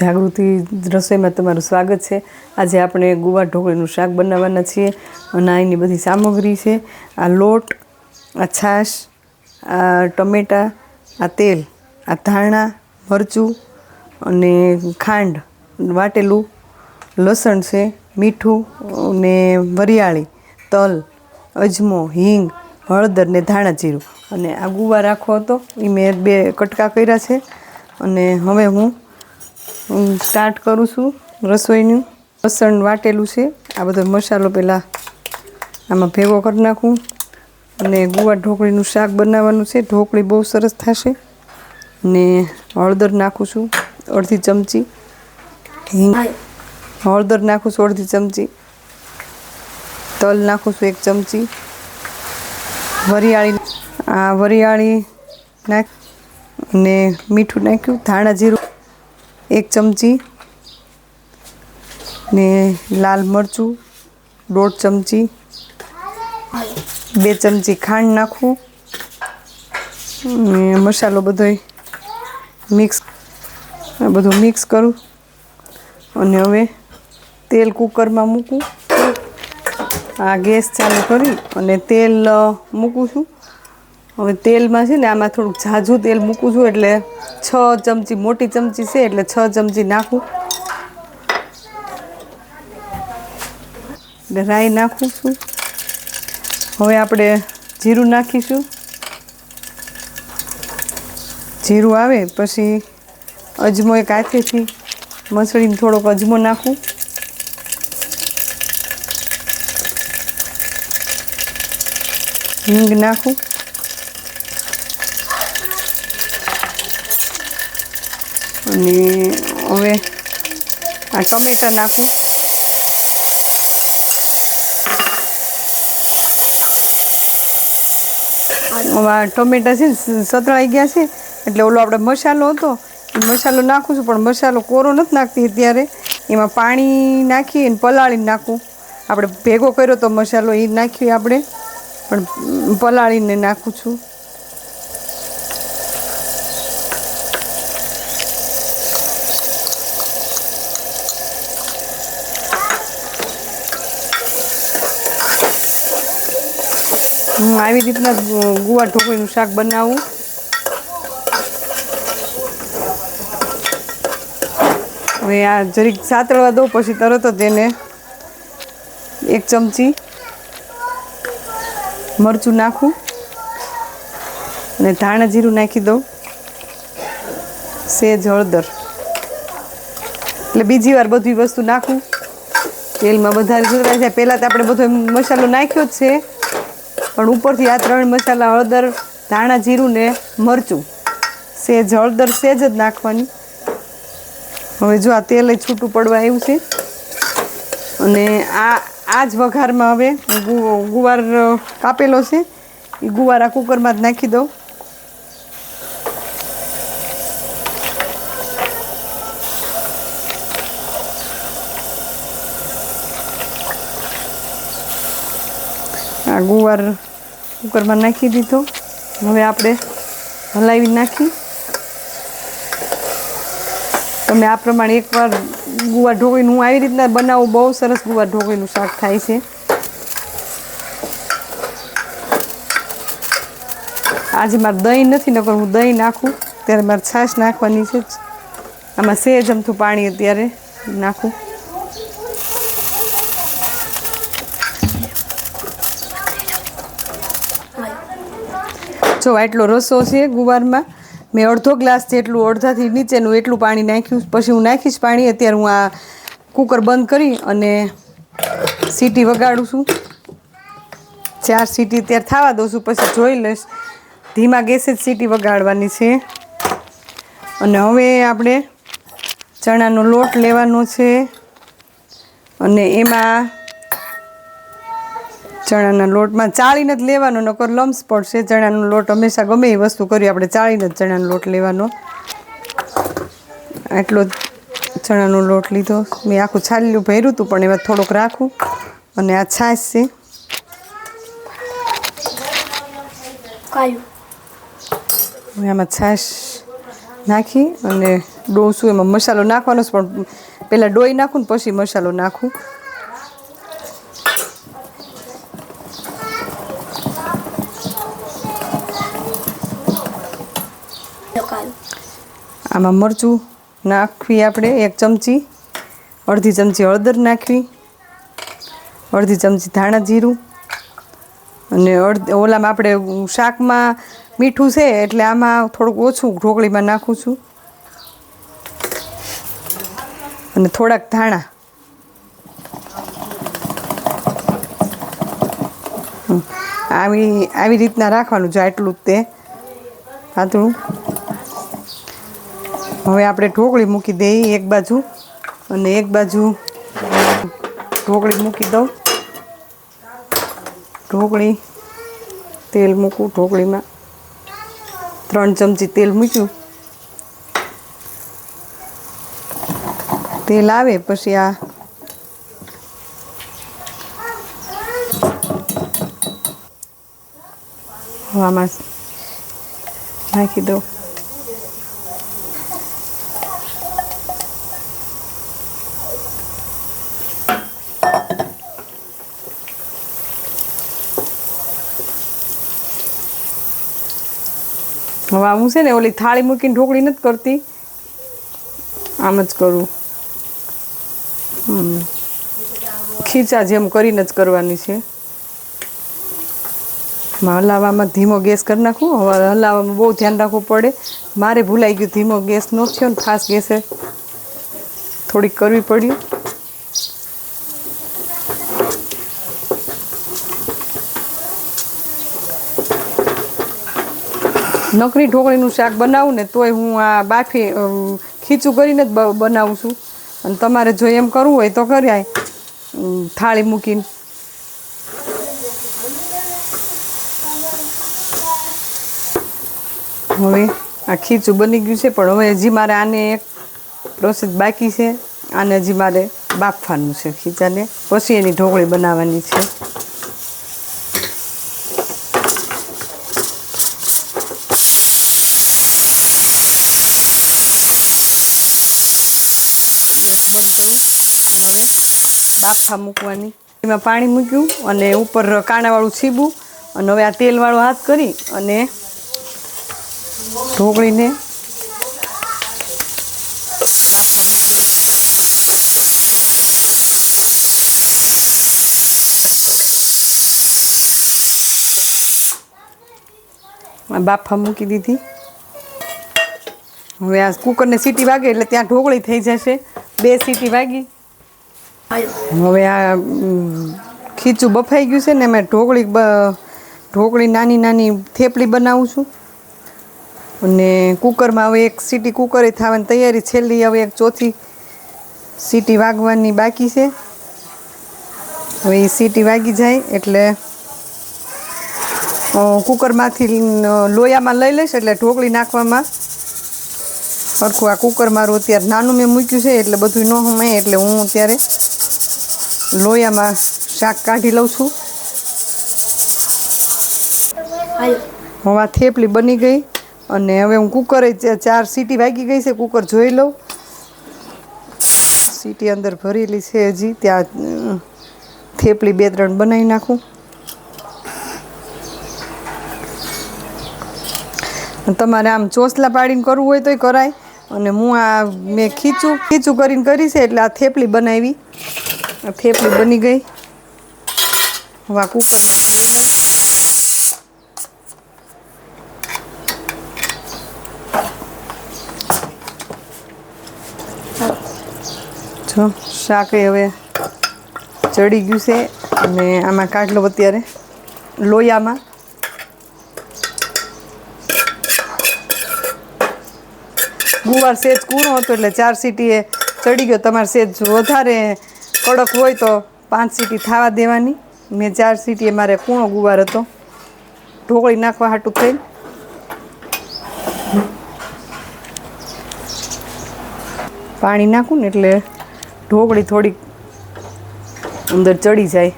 જાગૃતિ રસોઈમાં તમારું સ્વાગત છે. આજે આપણે ગુવા ઢોકળીનું શાક બનાવવાના છીએ. અને આ એની બધી સામગ્રી છે. આ લોટ, આ છાશ, આ ટમેટાં, આ તેલ, આ ધાણા, મરચું અને ખાંડ, વાટેલું, લસણ છે, મીઠું અને વરિયાળી, તલ, અજમો, હિંગ, હળદર ને ધાણા જીરું. અને આ ગુવા રાખો હતો. એ મેં બે કટકા કર્યા છે. અને હવે હું હું સ્ટાર્ટ કરું છું રસોઈનું. લસણ વાટેલું છે. આ બધો મસાલો પહેલાં આમાં ભેગો કરી નાખું. અને ગુવા ઢોકળીનું શાક બનાવવાનું છે. ઢોકળી બહુ સરસ થશે. ને હળદર નાખું છું અડધી ચમચી. હિંગ હળદર નાખું છું અડધી ચમચી. તલ નાખું છું એક ચમચી. વરિયાળી, આ વરિયાળી નાખ અને મીઠું નાખ્યું. ધાણા જીરું એક ચમચી ને લાલ મરચું, દોઢ ચમચી, બે ચમચી ખાંડ નાખું ને મસાલો બધોય મિક્સ બધું મિક્સ કરું અને હવે તેલ કુકરમાં મૂકું. આ ગેસ ચાલુ કરી અને તેલ મૂકું છું. હવે તેલમાં છે ને આમાં થોડુંક ઝાઝું તેલ મૂકું છું એટલે છ ચમચી મોટી ચમચી છે એટલે છ ચમચી નાખું. એટલે રાઈ નાખું છું. હવે આપણે જીરું નાખીશું. જીરું આવે પછી અજમો એક હાથેથી મસળીને થોડોક અજમો નાખું. હિંગ નાખું. અને હવે આ ટમેટા નાખું. હવે આ ટમેટા છે ને સતળાઈ ગયા છે. એટલે ઓલો આપણે મસાલો હતો, એ મસાલો નાખું છું, પણ મસાલો કોરો નથી નાખતી અત્યારે. એમાં પાણી નાખી અને પલાળીને નાખું. આપણે ભેગો કર્યો તો મસાલો એ નાખ્યો આપણે. પણ પલાળીને નાખું છું. આવી રીતના ગુવા ઢોકળીનું શાક બનાવું. હવે આ જરીક સાતળવા દઉં, પછી તરત જ એને એક ચમચી મરચું નાખું અને ધાણા જીરું નાખી દઉં. સેજ, હળદર. એટલે બીજી વાર બધી વસ્તુ નાખું. તેલમાં વધારે સુધરાય જાય. પહેલાં તો આપણે બધો મસાલો નાખ્યો જ છે. પણ ઉપરથી આ ત્રણ મસાલા હળદર, ધાણા, જીરું ને મરચું. સેજ, હળદર સેજ જ નાખવાની. હવે જો આ તેલ છૂટું પડવા આવ્યું છે. અને આ આ જ વઘારમાં હવે ગુવાર કાપેલો છે. એ ગુવાર આ કુકરમાં જ નાખી દઉં. આ ગુવાર કુકરમાં નાખી દીધો. હવે આપણે હલાવી નાખી. તમે આ પ્રમાણે એકવાર ગુવાર ઢોકળીનું હું આવી રીતના બનાવું, બહુ સરસ ગુવાર ઢોકળીનું શાક થાય છે. આજે મારે દહીં નથી, નકર હું દહીં નાખું. ત્યારે મારે છાશ નાખવાની છે આમાં સેજ અમથું પાણી અત્યારે નાખું. જો આટલો રસો છે ગુવારમાં. મેં અડધો ગ્લાસ જેટલું અડધાથી નીચેનું એટલું પાણી નાખ્યું. પછી હું નાખીશ પાણી. અત્યારે હું આ કુકર બંધ કરી અને સીટી વગાડું છું. ચાર સીટી ત્યારે થવા દઉં છું. પછી જોઈ લઈશ. ધીમા ગેસે જ સીટી વગાડવાની છે. અને હવે આપણે ચણાનો લોટ લેવાનો છે. અને એમાં ચણાના લોટમાં ચાળીને જ લેવાનો, નકર લમ્સ પડશે ચણાનો લોટ હંમેશા ગમે એ વસ્તુ કરી આપણે ચાળીને જ ચણાનો લોટ લેવાનો. આટલો જ ચણાનો લોટ લીધો. મેં આખું છાલ્યું ભર્યું હતું, પણ એમાં થોડોક રાખું. અને આ છાશ છે. આમાં છાશ નાખી અને ડોસું, એમાં મસાલો નાખવાનો છે પણ પહેલાં ડોઈ નાખું ને પછી મસાલો નાખું. આમાં મરચું નાખવી આપણે એક ચમચી, અડધી ચમચી હળદર નાખવી, અડધી ચમચી ધાણા જીરું અને અડધ ઓલામાં આપણે શાકમાં મીઠું છે એટલે આમાં થોડુંક ઓછું ઢોકળીમાં નાખું છું. અને થોડાક ધાણા. આવી આવી રીતના રાખવાનું છે, આટલું જ તે. પાતળું હવે આપણે ઢોકળી મૂકી દઈએ એક બાજુ અને એક બાજુ ઢોકળી મૂકી દઉં. ઢોકળી, તેલ મૂકું ઢોકળીમાં. ત્રણ ચમચી તેલ મૂક્યું. તેલ આવે પછી આ આમાં નાખી દઉં. હવે હું છે ને, ઓલી થાળી મૂકીને ઢોકળી નથી કરતી. આમ જ કરું. ખીચા જેમ કરીને જ કરવાની છે. હલાવવામાં ધીમો ગેસ કરી નાખું. હવે હલાવવામાં બહુ ધ્યાન રાખવું પડે. મારે ભૂલાઈ ગયું ધીમો ગેસ નો થયો ને, ખાસ ગેસે થોડીક કરવી પડી નકરી ઢોકળીનું શાક બનાવું ને તોય હું આ બાફી ખીચું કરીને જ બનાવું છું. અને તમારે જો એમ કરવું હોય તો કર્યા થાળી મૂકીને. હવે આ ખીચું બની ગયું છે, પણ હવે હજી મારે આને એક પ્રોસેસ બાકી છે. આને હજી મારે બાફવાનું છે ખીચાને. પછી એની ઢોકળી બનાવવાની છે ગેસ બંધ કરું અને હવે બાફા મૂકવાની. એમાં પાણી મૂક્યું અને ઉપર કાણાવાળું છીબું અને હવે આ તેલવાળો હાથ કરી અને ઢોકળીને બાફા મૂકી દીધી. હવે આ કુકરને સીટી વાગે એટલે ત્યાં ઢોકળી થઈ જશે. બે સીટી વાગી. હવે આ ખીચું બફાઈ ગયું છે ને મેં ઢોકળી ઢોકળી નાની નાની થેપલી બનાવું છું. અને કુકરમાં હવે એક સીટી કુકરે થવાની તૈયારી છેલ્લી, હવે એક ચોથી સીટી વાગવાની બાકી છે. હવે એ સીટી વાગી જાય એટલે કુકરમાંથી લોયામાં લઈ લઈશ એટલે ઢોકળી નાખવામાં. સરખું આ કુકર મારું અત્યારે નાનું મેં મૂક્યું છે એટલે બધું ન હમાય એટલે હું અત્યારે લોયામાં શાક કાઢી લઉં છું હવે આ થેપલી બની ગઈ અને હવે હું કુકરે ચાર સીટી વાગી ગઈ છે કુકર જોઈ લઉં સીટી અંદર ભરેલી છે હજી ત્યાં થેપલી બે ત્રણ બનાવી નાખું તમારે આમ ચોસલા પાડીને કરવું હોય તોય કરાય અને હું આ મેં ખીચું ખીચું કરીને કરી છે એટલે આ થેપલી બનાવી થેપલી બની ગઈ. હવે આ કુકરમાં જોઈ લઉં જો, શાક હવે ચડી ગયું છે અને આમાં કાઢલો અત્યારે લોયામાં. ગુવાર સેજ કૂણો હતો એટલે ચાર સીટીએ ચડી ગયો. તમારે સેજ વધારે કડક હોય તો પાંચ સીટી થવા દેવાની. મેં ચાર સીટીએ મારે કૂણો ગુવાર હતો. ઢોકળી નાખવા હાટું થઈ પાણી નાખું ને એટલે ઢોકળી થોડીક અંદર ચડી જાય.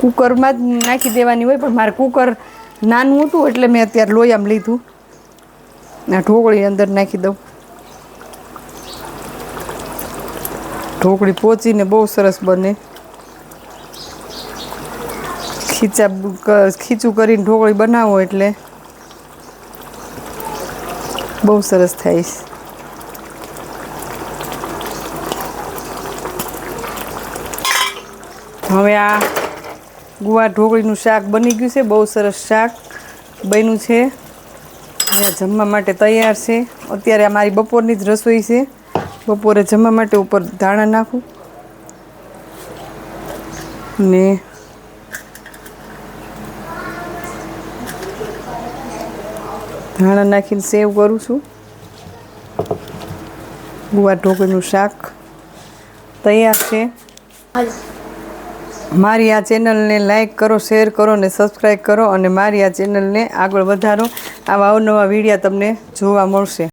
કુકરમાં જ નાખી દેવાની હોય પણ મારે કુકર નાનું હતું એટલે મેં અત્યારે લોયામાં લીધું. આ ઢોકળી અંદર નાખી દઉં. ઢોકળી પોચીને બહુ સરસ બને. ખીચા ખીચું કરીને ઢોકળી બનાવો એટલે બહુ સરસ થાય છે. હવે આ ગુવા ઢોકળીનું શાક બની ગયું છે, બહુ સરસ શાક બન્યું છે. અને જમવા માટે તૈયાર છે. અત્યારે આ મારી બપોરની જ રસોઈ છે. બપોરે જમવા માટે ઉપર ધાણા નાખું. ને ધાણા નાખીને સેવ કરું છું. ગુવા ઢોકળીનું શાક તૈયાર છે. મારી આ ચેનલને લાઈક કરો, શેર કરો ને સબસ્ક્રાઈબ કરો અને મારી આ ચેનલને આગળ વધારો. આવા અવનવા વિડીયા તમને જોવા મળશે.